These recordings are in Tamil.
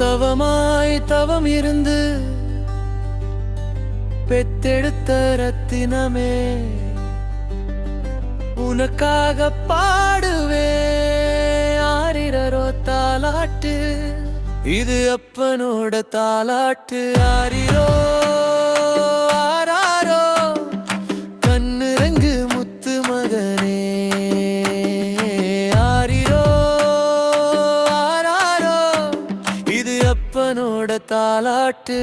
தவமாய் தவம் இருந்து பெத்தெடுத்த ரத்தினமே உனக்காக பாடுவே ஆரிரரோ தாலாட்டு. இது அப்பனோட தாலாட்டு ஆரிரோ அப்பனோட தாலாட்டு.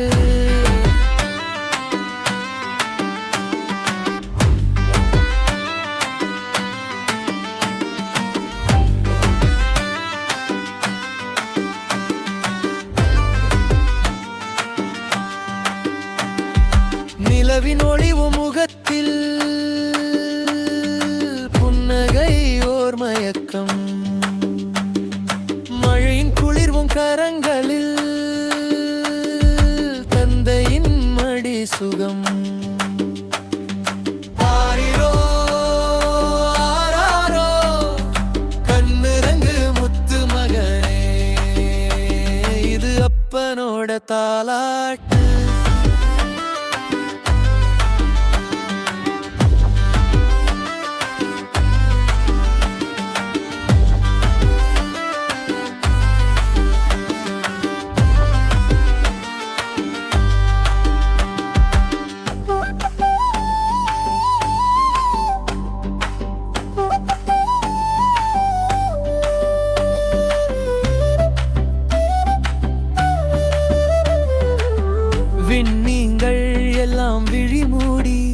நிலவின் ஒளிவு முகத்தில் புன்னகை ஓர் மயக்கம். மழையின் குளிர்வும் கரங்களில் சுகம். ஆரிரோ, ஆராரோ, கண்ணிறங்கு முத்து மகனே. இது அப்பனோட தாலாட்டு. எல்லாம் விழி மூடி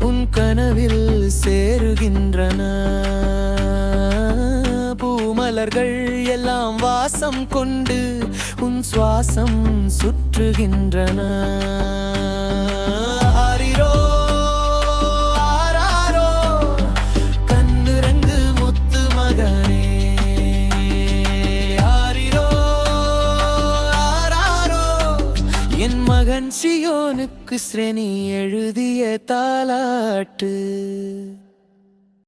உன் கனவில் சேருகின்றன. பூமலர்கள் எல்லாம் வாசம் கொண்டு உன் சுவாசம் சுற்றுகின்றன. சியோனுக்கு ஸ்ரேனி எழுதிய தாலாட்டு